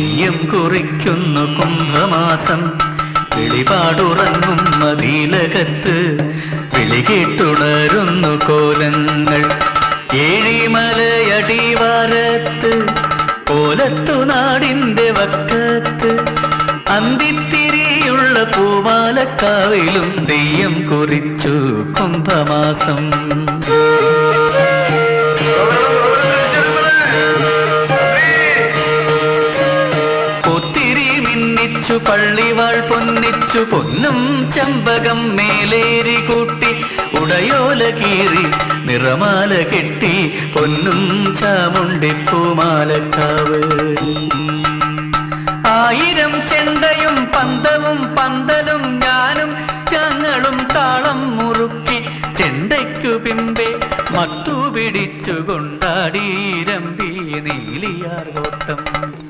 തെയ്യം കുറിക്കുന്നു കുംഭമാസം. വെളിപാടുറങ്ങും മതിലകത്ത് വിളികേട്ടുണരുന്നു കോലങ്ങൾ. ഏഴിമലയടിവാരത്ത് കോലത്തു നാടിന്റെ വക്കത്ത്. അന്തിത്തിരിയുള്ള പൂവാലക്കാവിലും തെയ്യം കുറിച്ചു കുംഭമാസം. മിന്നിച്ചു പള്ളിവാൾ പൊന്നിച്ചു പൊന്നും ചമ്പകം മേലേരി കൂട്ടി ഉടയോല കീറി നിറമാല കെട്ടി പൊന്നും ചാമുണ്ടിപ്പൂമാലക്കാവ് ആയിരം ചെണ്ടയും പന്തവും പന്തലും ഞാനും ഞങ്ങളും താളം മുറുക്കി ചെണ്ടയ്ക്കു പിമ്പെ മത്തു പിടിച്ചു നീലിയാർ നീലിയാർകോ